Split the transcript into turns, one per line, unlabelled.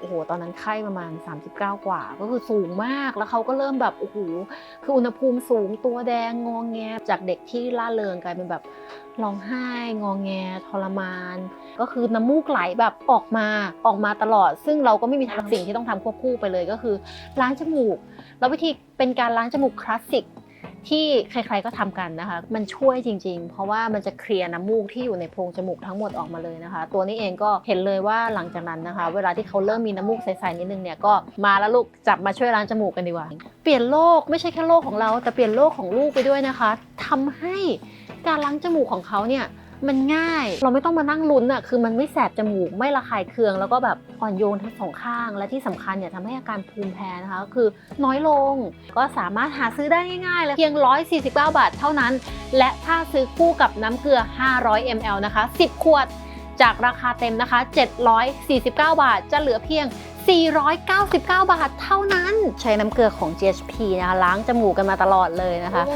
โอ้โหตอนนั้นไข้ประมาณ 39 กว่า ก็คือสูงมากแล้วเขาก็เริ่มแบบโอ้โหคืออุณหภูมิสูงตัวแดงงองแงจากเด็กที่ล่าเริงกลายเป็นแบบร้องไห้งองแงทรมาน ก็คือน้ำมูกไหลแบบออกมาออกมาตลอด ซึ่งเราก็ไม่มีทางสิ่งที่ต้องทำควบคู่ไปเลยก็คือล้างจมูก แล้ววิธีเป็นการล้างจมูกคลาสสิก ที่ใครๆก็ทำกันนะคะ มันช่วยจริง ๆ เพราะว่ามันจะเคลียร์น้ำมูกที่อยู่ในโพรงจมูกทั้งหมดออกมาเลยนะคะ ตัวนี้เองก็เห็นเลยว่าหลังจากนั้นนะคะ เวลาที่เขาเริ่มมีน้ำมูกใสๆนิดนึงเนี่ยก็มาแล้วลูกจับมาช่วยล้างจมูกกันดีกว่า เปลี่ยนโลกไม่ใช่แค่โลกของเรา แต่เปลี่ยนโลกของลูกไปด้วยนะคะทำให้การล้างจมูกของเขาเนี่ย มันง่าย เราไม่ต้องมานั่งลุ้นอะคือมันไม่แสบจมูกไม่ระคายเคือง แล้วก็แบบอ่อนโยนทั้งสองข้าง และที่สำคัญเนี่ยทำให้อาการภูมิแพ้นะคะคือน้อยลงก็สามารถหาซื้อได้ง่ายๆเลยเพียง 149 บาทเท่านั้น และถ้าซื้อคู่กับน้ำเกลือ 500 ml นะคะ 10 ขวด จากราคาเต็มนะคะ 749 บาท จะเหลือเพียง 499 บาทเท่านั้น ใช้น้ำเกลือของ GHP นะคะล้างจมูกกันมาตลอดเลยนะคะ